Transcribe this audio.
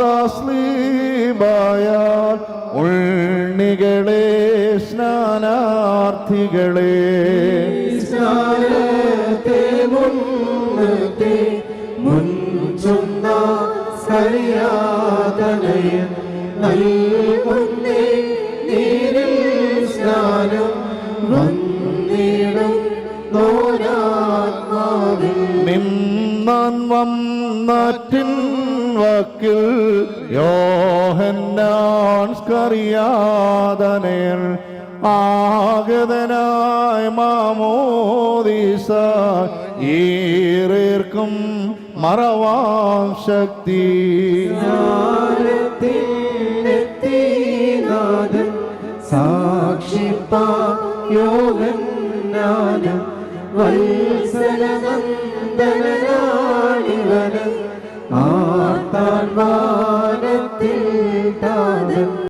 തസ്ലീമായ ഉണ്ണികളെ സ്നാനാർത്ഥികളെ. മുൻചുന്ന സരിയാതനയിൽ നൽകുന്നേ നീരിൽ സ്നാനം വന്നിടും നോരാത്മാവിൽ. നിന്നാൻ വന്നാറ്റിൻ വക്കിൽ യോഹന്നാൻ സ്കറിയാതനേൽ ആഗതനായ മാമോദീസ ഈറേർക്കും മറവാം ശക്തി. സാക്ഷിപ്പോ ആർത്താൻ താതൻ